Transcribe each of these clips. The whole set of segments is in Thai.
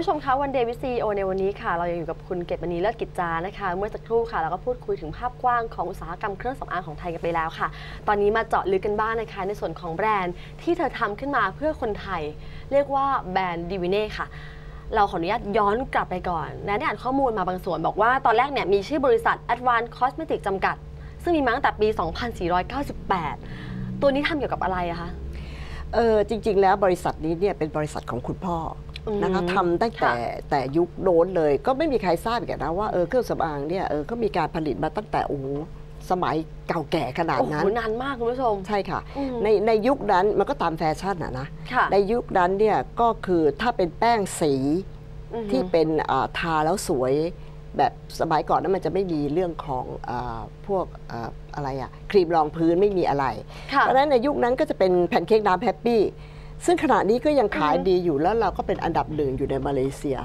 ผู้ชมคะวันเดวิซีโอในวันนี้ค่ะ เรายังอยู่กับคุณเกตมณีเลิศกิจจานะคะ เมื่อสักครู่ค่ะเราก็พูดคุยถึงภาพกว้างของอุตสาหกรรมเครื่องสำอางของไทยกันไปแล้วค่ะ ตอนนี้มาเจาะลึกกันบ้างนะคะ ในส่วนของแบรนด์ที่เธอทำขึ้นมาเพื่อคนไทย เรียกว่าแบรนด์ดิวิเน่ค่ะ เราขออนุญาตย้อนกลับไปก่อนและได้อ่านข้อมูลมาบางส่วนบอกว่าตอนแรกเนี่ยมีชื่อบริษัท Advanced Cosmetic จำกัด ซึ่งมีมาตั้งแต่ปี 2498 ตัวนี้ทำเกี่ยวกับอะไรอะคะเออจริง ๆ แล้วบริษัทนี้เนี่ยเป็นบริษัทของคุณพ่อ นะคะทำตั้งแต่ค่ะแต่ยุคโน้นเลย ก็ไม่มีใครทราบกันนะว่าเออเครื่องสำอางเนี่ยเออก็มีการผลิตมาตั้งแต่โอ้โหสมัยเก่าแก่ขนาดโอ้โหนั้นนานมากคุณผู้ชม ใช่ค่ะอืมในในยุคนั้นมันก็ตามแฟชั่นอะนะค่ะในยุคนั้นเนี่ยก็คือถ้าเป็นแป้งสีอือฮึที่เป็นอ่าทาแล้วสวยแบบสมัยก่อนนั้นมันจะไม่มีเรื่องของอาพวกอาอะไรอะครีมรองพื้นไม่มีอะไรค่ะเพราะฉะนั้นในยุคนั้นก็จะเป็นแพนเค้กน้ำแฮปปี้ ซึ่งขณะนี้ก็ยังขายอือฮึดีอยู่แล้วเราก็เป็นอันดับหนึ่งอยู่ในมาเลเซีย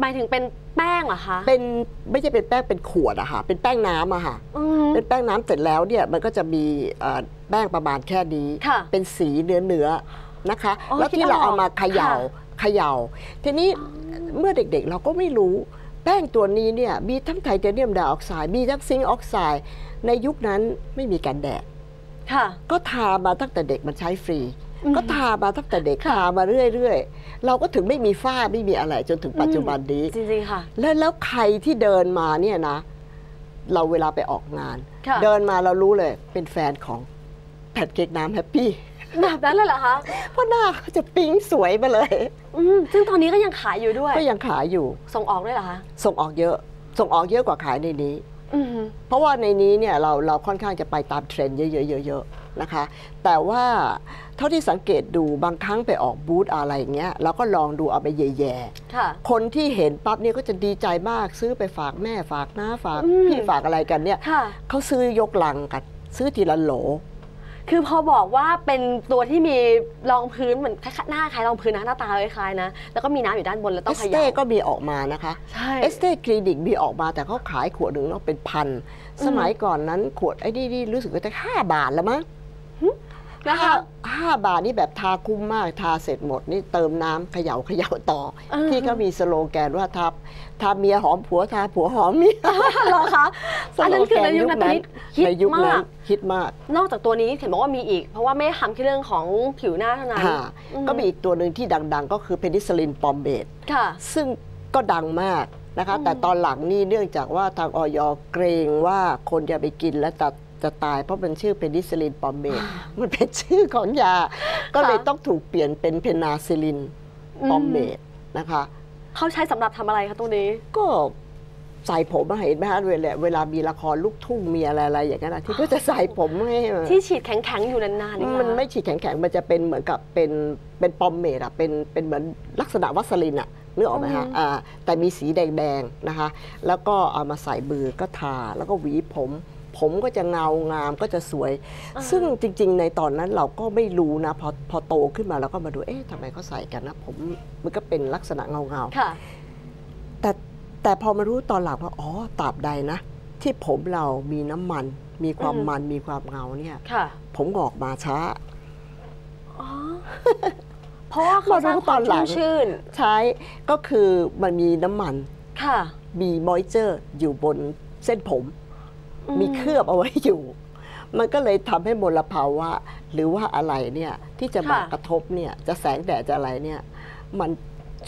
หมายถึงเป็นแป้งเหรอคะ เป็นไม่ใช่เป็นแป้งเป็นขวดอะค่ะ เป็นแป้งน้ำอะค่ะอืมเป็นแป้งน้ำเสร็จแล้วเนี่ยมันก็จะมีเอ่อแป้งประมาณแค่นี้ค่ะเป็นสีเนื้อเนื้อๆนะคะอ๋อแล้วคิดที่เราออกเอามาเขย่าค่ะเขย่า ทีนี้เมื่อเด็กๆเราก็ไม่รู้แป้งตัวนี้เนี่ยมีทั้งไทเทเนียมไดออกไซด์มีทั้งซิงค์ออกไซด์ในยุคนั้นไม่มีกันแดดค่ะก็ทามาตั้งแต่เด็กมันใช้ฟรีอืม ก็ทามาตั้งแต่เด็กค่ะทามาเรื่อยๆ เราก็ถึงไม่มีฝ้าไม่มีอะไรจนถึงปัจจุบันนี้จริงๆค่ะ แล้วแล้วใครที่เดินมาเนี่ยนะ เราเวลาไปออกงานค่ะเดินมาเรารู้เลยเป็นแฟนของแพนเค้กน้ำแฮปปี้แบบนั้นเลยเหรอคะเพราะหน้าเขาจะปิ๊งสวยมาเลยอืมซึ่งตอนนี้ก็ยังขายอยู่ด้วย ก็ยังขายอยู่ ส่งออกด้วยเหรอคะ ส่งออกเยอะ ส่งออกเยอะกว่าขายในนี้อืมเพราะว่าในนี้เนี่ยเราเราค่อนข้างจะไปตามเทรนด์เยอะๆๆๆนะคะ แต่ว่าเท่าที่สังเกตดูบางครั้งไปออกบูธอะไรอย่างเงี้ยเราก็ลองดูเอาไปแย่ๆค่ะคนที่เห็นปั๊บเนี่ยก็จะดีใจมากซื้อไปฝากแม่ฝากน้าฝากอืมพี่ฝากอะไรกันเนี่ยค่ะเขาซื้อยกลังกัน ซื้อทีละโหลคือพอบอกว่าเป็นตัวที่มีรองพื้นเหมือนคล้ายๆหน้าคล้ายรองพื้นนะหน้าตาคล้ายๆนะ แล้วก็มีน้ำอยู่ด้านบนแล้วต้เอองสเขเต้ย่าก็มีออกมานะคะใช่เอสเต้คลินิกมีออกมาแต่เขาขายขวดหนึ่งแล้วเป็นพัน สมัยก่อนนั้นขวดไอ้นี่นี่รู้สึกว่าจะห้าบาทแล้วมั้ง นะคะห้าห้าบาทนี่แบบทาคุ้มมากทาเสร็จหมดนี่เติมน้ำเขย่าเขย่าต่อเออที่ก็มีสโลแกนว่าทาทาเมียหอมผัวทาผัวหอมเมียเหรอคะอันนั้นคือในยุคนั้นในยุคมานั้กนฮิตมาก นอกจากตัวนี้เห็นบอกว่ามีอีก เพราะว่าไม่ได้ทำแค่เรื่องของผิวหน้าเท่านั้นค่ะอืก็มีอีกตัวหนึ่งที่ดัง ๆ ก็คือเพนิซิลินปอมเบตค่ะซึ่งก็ดังมากนะคะอืมแต่ตอนหลังนี่เนื่องจากว่าทางออยเกรงว่าคนจะไปกินแล้วจะ จะตายเพราะมันชื่อเพนิซิลินปอมเบตมันเป็นชื่อของยา ก็เลยต้องถูกเปลี่ยนเป็นเพนาซิลินปอมเบตนะคะเขาใช้สำหรับทำอะไรคะตัวนี้ ก็ใส่ผมมาเห็นไหมฮะเวลาเวลามีละครลูกทุ่งมีอะไรอะไรอย่างนั้นอะที่ก็จะใส่ผมให้ที่ฉีดแข็งๆอยู่นานๆนี่ะมันไม่ฉีดแข็งๆมันจะเป็นเหมือนกับเป็นเป็นปอมเมดอะเป็นเป็นเหมือนลักษณะวัสลินอะนึกออกไหมฮะอืมอ่าแต่มีสีแดงๆนะคะ แล้วก็เอามาใส่มือก็ทาแล้วก็หวีผม ผมก็จะเงางามก็จะสวย ซึ่งจริง ๆ ในตอนนั้นเราก็ไม่รู้นะ พอพอโตขึ้นมาเราก็มาดูเอ๊ะทำไมเขาใส่กันนะ ผมมันก็เป็นลักษณะเงาเงาๆค่ะแต่แต่พอมารู้ตอนหลังว่าอ๋อตราบใดนะ ที่ผมเรามีน้ำมัน มีความอือฮึมันมีความเงาเนี่ยค่ะผมงอกมาช้าอ๋อเพราะว่าเขาสร้างความชุ่มชื่นใช้ก็คือมันมีน้ำมัน ค่ะ มีมอยเจอร์อยู่บนเส้นผมอื มีเคลือบเอาไว้อยู่ มันก็เลยทำให้มลภาวะ หรือว่าอะไรเนี่ยที่จะมากระทบเนี่ยจะแสงแดดจะอะไรเนี่ยมัน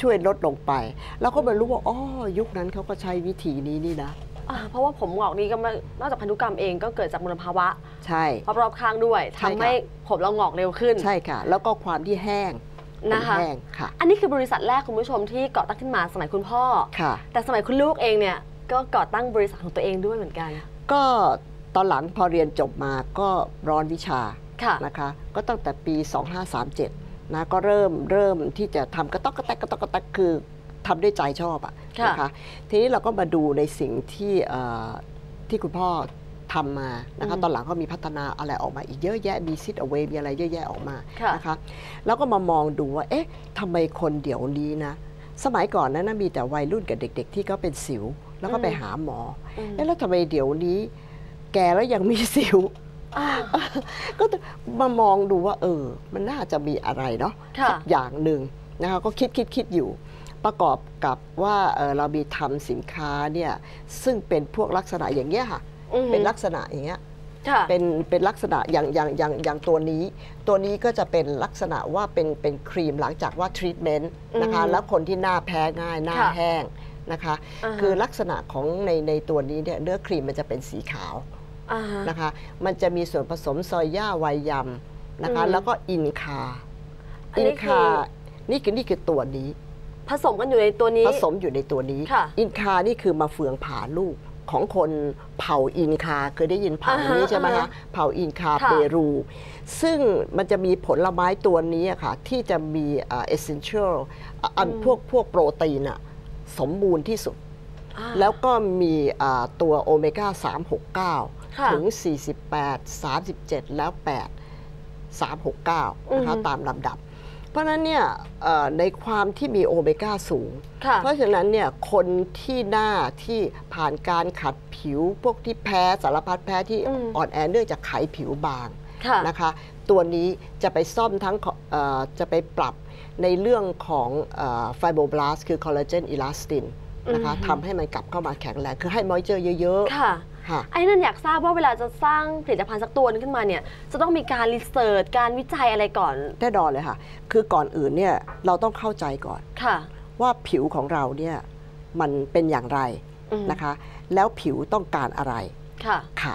ช่วยลดลงไป แล้วก็มารู้ว่าอ๋อยุคนั้นเขาก็ใช้วิธีนี้นี่นะอ่าเพราะว่าผมงอกนี้ก็ไม่นอกจากพันธุกรรมเองก็เกิดจากมลภาวะ ใช่รอบๆข้างด้วยใช่ทำค่ะให้ผมเรางอกเร็วขึ้นใช่ค่ะ แล้วก็ความที่แห้งนะคะผมแห้งค่ะ อันนี้คือบริษัทแรกคุณผู้ชมที่ก่อตั้งขึ้นมาสมัยคุณพ่อค่ะ แต่สมัยคุณลูกเองเนี่ยก็ก่อตั้งบริษัทของตัวเองด้วยเหมือนกันก็ตอนหลังพอเรียนจบมาก็ร้อนวิชาค่ะนะคะ ก็ตั้งแต่ปี 2537 นะก็เริ่มเริ่มที่จะทำกระต๊อกกระแตกกระต๊อกกระแตกคือทำด้วยใจชอบอะค่ะนะคะทีนี้เราก็มาดูในสิ่งที่เอ่อที่คุณพ่อทำมานะคะตอนหลังก็มีพัฒนาอะไรออกมาอีกเยอะแยะมีซิ t เอา a y มีอะไรเยอะแยะออกมาค่ะนะคะแล้วก็มามองดูว่า เอ๊ะทำไมคนเดี๋ยวนี้นะ สมัยก่อนนั้นนะมีแต่วัยรุ่นกับเด็ก ๆ ที่ก็เป็นสิว แล้วก็ไปหาหมออืมเอ๊ะแล้วทำไมเดี๋ยวนี้ แกแล้วยังมีสิวอ่าก็มามองดูว่า เออ มันน่าจะมีอะไรเนาะค่ะสักอย่างหนึ่งนะคะก็คิดคิดคิดอยู่ ประกอบกับว่าเอ่อเรามีทำสินค้าเนี่ยซึ่งเป็นพวกลักษณะอย่างเงี้ยค่ะอือหือเป็นลักษณะอย่างเงี้ยค่ะเป็นเป็นลักษณะอย่างอย่างอย่างอย่างตัวนี้ ตัวนี้ก็จะเป็นลักษณะว่าเป็นเป็นครีมหลังจากว่าทรีทเมนต์นะคะอืมแล้วคนที่หน้าแพ้ง่ายหน้าค่ะแห้ง นะคะอ่าฮะคือลักษณะของในในตัวนี้เนี่ยเนื้อครีมมันจะเป็นสีขาวอ่าฮะนะคะ มันจะมีส่วนผสมซอยย่าไวยยำนะคะอืมแล้วก็อินคาอันอินี้นคือคา นี่คือนี่คือตัวนี้ ผสมกันอยู่ในตัวนี้ ผสมอยู่ในตัวนี้ค่ะอินคา นี่คือมาเฟืองผ่าลูกของคนเผ่าอินคาเคยได้ยินเผ่าอ่าฮะนี้ใช่ไหมอ่าคะฮะเผ่าอินคาค่ะเปรู ซึ่งมันจะมีผลไม้ตัวนี้อะค่ะ ที่จะมีเอเซนเชียลอันพวกพวกโปรตีนอะ สมบูรณ์ที่สุดอ่าแล้วก็มีอ่าตัวโอเมก้าค่ะ369 ถึง 48 37 แล้ว 8 369 นะคะอือฮึตามลำดับ เพราะฉะนั้นเนี่ยเอ่อในความที่มีโอเมก้าสูงค่ะเพราะฉะนั้นเนี่ยคนที่หน้าที่ผ่านการขัดผิวพวกที่แพ้สารพัดแพ้ที่อืมอ่อนแอเนื่องจากไขผิวบางค่ะนะคะ ตัวนี้จะไปซ่อมทั้งเอ่อจะไปปรับ ในเรื่องของไฟโบบลาสคือคอลลาเจนอิลาสตินนะคะอือฮึทำให้มันกลับเข้ามาแข็งแรงคือให้มอยเจอร์เยอะค่ะๆค่ะไอ้นั่นอยากทราบว่าเวลาจะสร้างผลิตภัณฑ์สักตัวนึงขึ้นมาเนี่ยจะต้องมีการรีเสิร์ชการวิจัยอะไรก่อนแน่นอนเลยค่ะ คือก่อนอื่นเนี่ยเราต้องเข้าใจก่อนค่ะ ว่าผิวของเราเนี่ยมันเป็นอย่างไรอืมนะคะ แล้วผิวต้องการอะไรค่ะค่ะ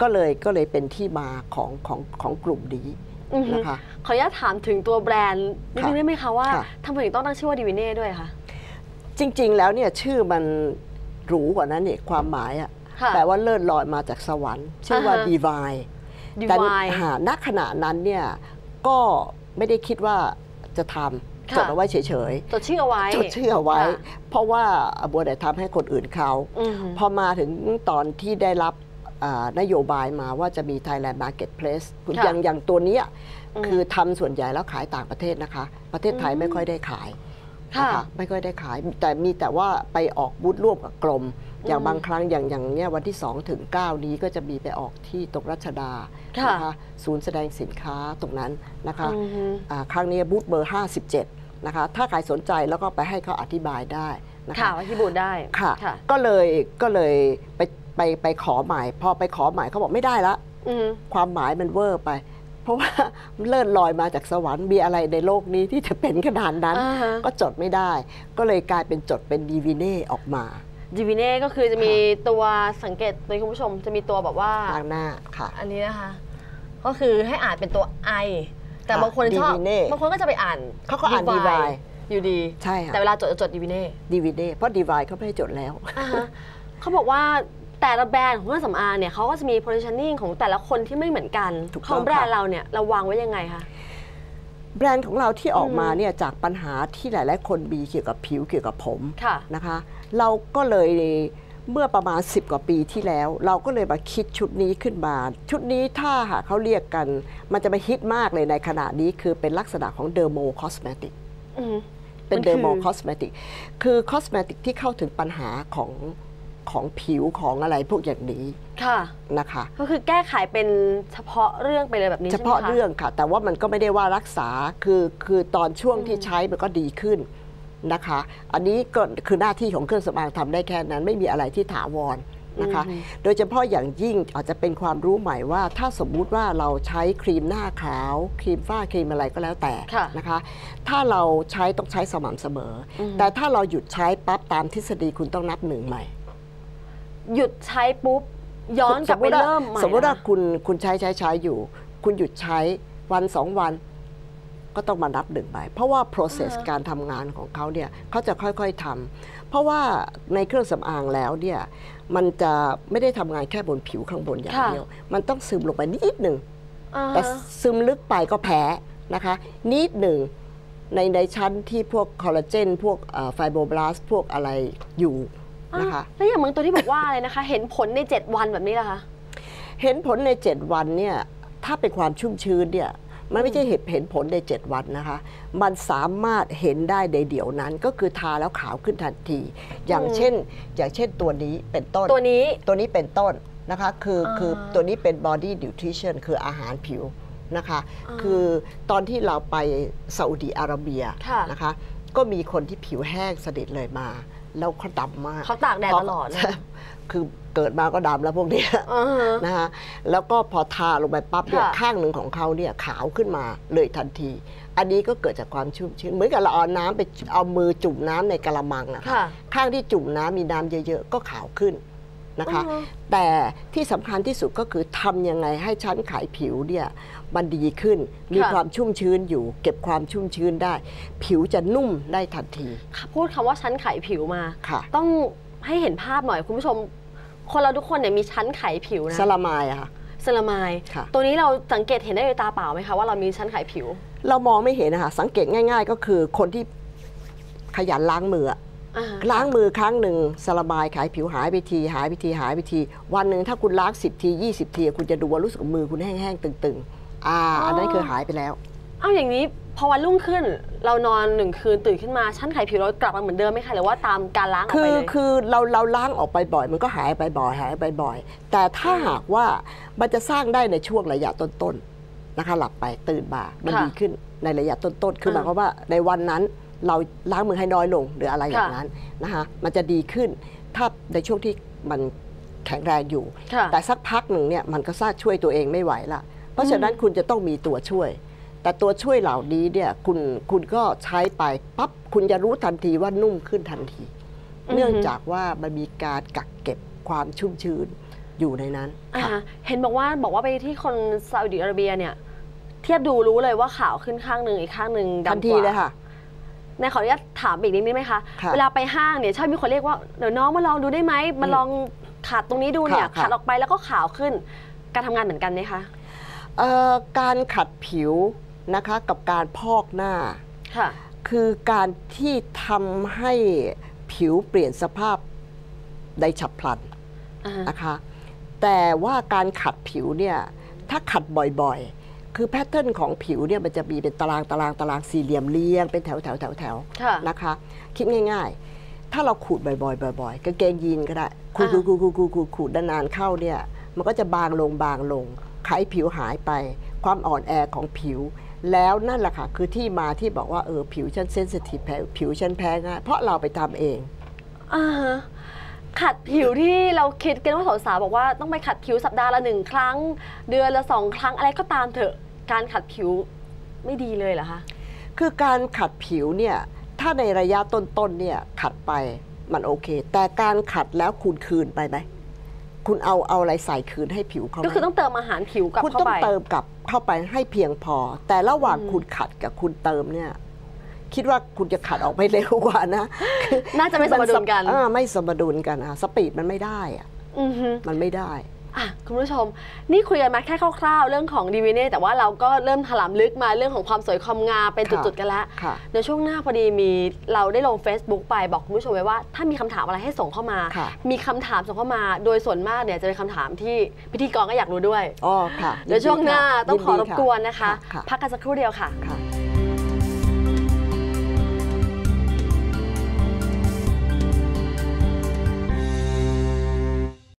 ก็เลยก็เลยเป็นที่มาของของของกลุ่มนี้อือฮึ นะคะ ขออนุญาตถามถึงตัวแบรนด์นิดนึงค่ะได้ไหมคะว่าค่ะทำไมถึงต้องตั้งชื่อว่าดิวิเน่ด้วยคะจริง ๆ แล้วเนี่ยชื่อมันหรูกว่านั้นเนี่ยความหมายอะค่ะแปลว่าเลิศลอยมาจากสวรรค์ชื่อว่าอ่าฮะ divine ดีแต่วายหาณขณะนั้นเนี่ยก็ไม่ได้คิดว่าจะทำค่ะจดเอาไว้เฉยจดชื่อเอาไว้ๆจดชื่อเอาไว้ค่ะเพราะว่าบัวแต่ทำให้คนอื่นเขาอืมพอมาถึงตอนที่ได้รับอ่า นโยบายมาว่าจะมี Thailand Marketplace คุณค่ะอย่างอย่างตัวเนี้ยอืมคือทำส่วนใหญ่แล้วขายต่างประเทศนะคะ ประเทศไทยอืมไม่ค่อยได้ขายค่ะนะคะไม่ค่อยได้ขาย แต่มีแต่ว่าไปออกบูธร่วมกับกรม อย่างอืมบางครั้งอย่างอย่างเนี้ยวันที่ 2 ถึง 9 นี้ก็จะมีไปออกที่ตรงรัชดาค่ะนะคะศูนย์แสดงสินค้าตรงนั้นนะคะอือฮึอ่าครั้งนี้บูธเบอร์ 57 นะคะ ถ้าใครสนใจแล้วก็ไปให้เขาอธิบายได้นะค่ะคะไว้ที่บูธได้ค่ะค่ะ ก็เลยก็เลยไป ไปไปขอหมาย พอไปขอหมายเขาบอกไม่ได้ละอืมความหมายมันเวอร์ไป เพราะว่าเลื่อนลอยมาจากสวรรค์มีอะไรในโลกนี้ที่จะเป็นขนาดนั้นอ่าฮะก็จดไม่ได้ ก็เลยกลายเป็นจดเป็นดีวีเน่ออกมาดิวิเน่ก็คือจะมีตัวสังเกตโดยคุณผู้ชมจะมีตัวแบบว่าทางหน้าค่ะ อันนี้นะคะ ก็คือให้อ่านเป็นตัว I แต่ค่ะบางคนชอบ Divine บางคนก็จะไปอ่านเขาก็อ่าน Divine Divine อยู่ดีใช่ค่ะแต่เวลาจดจะจดดิวิเน่ดีวีเน่เพราะดีวายเขาไม่ให้จดแล้วเขาบอกว่า แต่ละแบรนด์ของเครื่องสำอางเนี่ยเขาก็จะมี positioning ของแต่ละคนที่ไม่เหมือนกันถูกต้องของแบรนด์ค่ะ เราเนี่ยเราวางไว้ยังไงคะ แบรนด์ของเราที่ออกมาอืมเนี่ยจากปัญหาที่หลาย ๆ คนมีเกี่ยวกับผิวเกี่ยวกับผมค่ะนะคะ เราก็เลยเมื่อประมาณ 10 กว่าปีที่แล้ว เราก็เลยมาคิดชุดนี้ขึ้นมา ชุดนี้ถ้าหากเขาเรียกกัน มันจะมาฮิตมากเลยในขณะนี้คือเป็นลักษณะของเดอร์โมคอสเมติกอืม เป็นมันเดอร์โมคือคอสเมติกคือคอสเมติกที่เข้าถึงปัญหาของ ของผิวของอะไรพวกอย่างนี้ค่ะนะคะ ก็คือแก้ไขเป็นเฉพาะเรื่องไปเลยแบบนี้เฉใช่ไหมพาะคะเรื่องค่ะ แต่ว่ามันก็ไม่ได้ว่ารักษาคือคือตอนช่วงที่ใช้มันก็ดีขึ้นนะคะ อันนี้ก็คือหน้าที่ของเครื่องสำอางทำได้แค่นั้น ไม่มีอะไรที่ถาวรนะคะอืมโดยเฉพาะอย่างยิ่งอาจจะเป็นความรู้ใหม่ว่า ถ้าสมมุติว่าเราใช้ครีมหน้าขาว ครีมฝ้าครีมอะไรก็แล้วแต่ค่ะนะคะ ถ้าเราใช้ต้องใช้สม่ำเสมออมแต่ถ้าเราหยุดใช้ปั๊บตามทฤษฎีคุณต้องนับหนึ่งใหม่ หยุดใช้ปุ๊บ ย้อนกลับไปสติว่าเริ่มใหม่สมมติว่านะคุณคุณใช้ใช้ใช้อยู่ คุณหยุดใช้วันสองวัน ก็ต้องมานับหนึ่งใหม่เพราะว่า process อ่าฮะการทำงานของเขาเนี่ยเขาจะค่อยๆทำเพราะว่าในเครื่องสำอางแล้วเนี่ยมันจะไม่ได้ทำงานแค่บนผิวข้างบนอย่างเดียว มันต้องซึมลงไปนิดหนึ่งอ่าแต่ฮะซึมลึกไปก็แพ้นะคะ นิดหนึ่งในในชั้นที่พวกคอลลาเจน พวกไฟโบบลาสพวกอะไรอยู่ นะคะอะแล้วอย่างบางตัวที่บอกว่าอะไรนะคะ เห็นผลใน 7 วันแบบนี้ล่ะคะ เห็นผลใน 7 วันเนี่ยถ้าเป็นความชุ่มชื้นเนี่ยมันไม่ใช่เห็นเห็นผลใน 7 วันนะคะ มันสามารถเห็นได้ในเดี๋ยวนั้นก็คือทาแล้วขาวขึ้นทันที อย่างอืมเช่น อย่างเช่นตัวนี้เป็นต้น ตัวนี้ ตัวนี้เป็นต้นนะคะ คืออาคือตัวนี้เป็น body nutrition คืออาหารผิวนะคะอ่าคือตอนที่เราไปซาอุดีอาระเบียค่ะนะคะ ก็มีคนที่ผิวแห้งสนิทเลยมา แล้วเขาดำมากเขาตากแดดตลอดนะใช่คือเกิดมาก็ดำแล้วพวกเนี้ยอ่าฮะนะฮะแล้วก็พอทาลงไปปั๊บเนี่ยค่ะข้างหนึ่งของเขาเนี่ยขาวขึ้นมาเลยทันที อันนี้ก็เกิดจากความชุ่มชื้นเหมือนกับเราเอาน้ำไปเอามือจุ่มน้ำในกระมังนะคะค่ะข้างที่จุ่มน้ำมีน้ำเยอะๆก็ขาวขึ้น นะคะอือฮึแต่ที่สำคัญที่สุดก็คือทำยังไงให้ชั้นไขผิวเนี่ยมันดีขึ้น มีความชุ่มชื้นอยู่ เก็บความชุ่มชื้นได้ ผิวจะนุ่มได้ทันทีพูดคำว่าชั้นไขผิวมา ค่ะต้องให้เห็นภาพหน่อยคุณผู้ชม คนเราทุกคนเนี่ยมีชั้นไขผิวนะสลามายอะค่ะ เซรามายค่ะ ตัวนี้เราสังเกตเห็นได้ด้วยตาเปล่าไหมคะว่าเรามีชั้นไขผิว เรามองไม่เห็นนะคะสังเกตง่าย ๆ ก็คือคนที่ขยันล้างมืออะอ่า ล้างมือครั้งหนึ่งสลบายขายผิวหายไปทีหายไปทีหายไปที วันหนึ่งถ้าคุณล้าง10ที20ที คุณจะดูว่ารู้สึกมือคุณแห้งๆตึงๆอ่าอันนั้นคือหายไปแล้ว เอาอย่างนี้พอวันรุ่งขึ้นเรานอนหนึ่งคืนตื่นขึ้นมาชั้นไขผิวเรากลับมาเหมือนเดิมไหมคะหรือว่าตามการล้างออกคืไปอเลยคือเราเราล้างออกไปบ่อยมันก็หายไปบ่อยหายไปบ่อย แต่ถ้าหากว่ามันจะสร้างได้ในช่วงระยะต้นๆนะคะหลับไปตื่นมามันค่ะดีขึ้นในระยะต้นๆคือหอ่ามายความว่าในวันนั้น เราล้างมือให้น้อยลงหรืออะไรอย่างค่ะนั้นนะคะมันจะดีขึ้นถ้าในช่วงที่มันแข็งแรงอยู่ค่ะแต่สักพักหนึ่งเนี่ยมันก็สร้างช่วยตัวเองไม่ไหวละเพราะฉะนั้นคุณจะต้องมีตัวช่วย แต่ตัวช่วยเหล่านี้เนี่ยคุณคุณก็ใช้ไปปั๊บคุณจะรู้ทันทีว่านุ่มขึ้นทันทีอือฮึเนื่องจากว่ามันมีการกักเก็บความชุ่มชื้นอยู่ในนั้นอ่าค่ะฮะเห็นบอกว่าบอกว่าไปที่คนซาอุดิอาระเบียเนี่ยเทียบดูรู้เลยว่าขาวขึ้นข้างหนึ่งอีกข้างหนึ่งดำกว่าทันทีเลยค่ะ ในขออนุญาตถามอีกนิดนึงไหมคะค่ะเวลาไปห้างเนี่ยชอบมีคนเรียกว่าเดี๋ยวน้องมาลองดูได้ไหมมาลองขัดตรงนี้ดูเนี่ยค่ะค่ะ ขัดออกไปแล้วก็ขาวขึ้น การทำงานเหมือนกันไหมคะเอ่อการขัดผิวนะคะกับการพอกหน้า ค่ะ คือการที่ทำให้ผิวเปลี่ยนสภาพได้ฉับพลันอ่าฮะนะคะ แต่ว่าการขัดผิวเนี่ยถ้าขัดบ่อยๆ คือแพทเทิร์นของผิวเนี่ยมันจะมีเป็นตารางตารางตารางสี่เหลี่ยมเรียงเป็นแถวแถวแถวแถวค่ะนะคะ คิดง่าย ๆ ถ้าเราขูดบ่อยๆบ่อยๆกางเกงยีนก็ได้ขูดอ่าขูดขูดขูดขูดขูดนานๆเข้าเนี่ย มันก็จะบางลงบางลงไขผิวหายไป ความอ่อนแอของผิว แล้วนั่นแหละค่ะคือที่มาที่บอกว่าเออผิวฉันเซนซิทีฟผิวฉันแพ้ง่ายเพราะเราไปทำเองอ่าฮะ ขัดผิวที่เราคิดกันว่าสาวๆบอกว่าต้องไปขัดผิวสัปดาห์ละหนึ่งครั้ง เดือนละสองครั้งอะไรก็ตามเถอะการขัดผิวไม่ดีเลยเหรอคะคือการขัดผิวเนี่ยถ้าในระยะต้นๆเนี่ยขัดไปมันโอเค แต่การขัดแล้วคุณคืนไปไหมคุณเอาเอาอะไรใส่คืนให้ผิวเขาไหมก็คือต้องเติมอาหารผิวกลับคุณเข้าต้องไปเติมกลับเข้าไปให้เพียงพอ แต่ระหว่างอืมคุณขัดกับคุณเติมเนี่ย คิดว่าคุณจะขัดออกไปเร็วกว่านะ น่าจะไม่สมดุลกันเออไม่สมดุลกันอะสปีดมันไม่ได้อะอือฮึมันไม่ได้อะคุณผู้ชม นี่คุยกันมาแค่คร่าวๆ เรื่องของดีวีเน่แต่ว่าเราก็เริ่มถลำลึกมาเรื่องของความสวยความงามเป็นค่ะจุดๆกันแล้วค่ะเดี๋ยวช่วงหน้าพอดีมีเราได้ลง Facebook ไปบอกคุณผู้ชมไว้ว่า ถ้ามีคำถามอะไรให้ส่งเข้ามาค่ะมีคำถามส่งเข้ามา โดยส่วนมากเนี่ยจะเป็นคำถามที่พิธีกรก็อยากรู้ด้วยอ๋อค่ะเดี๋ยวช่วงหน้าต้องขอรบกวนนะคะค่ะพักกันสักครู่เดียวค่ะค่ะ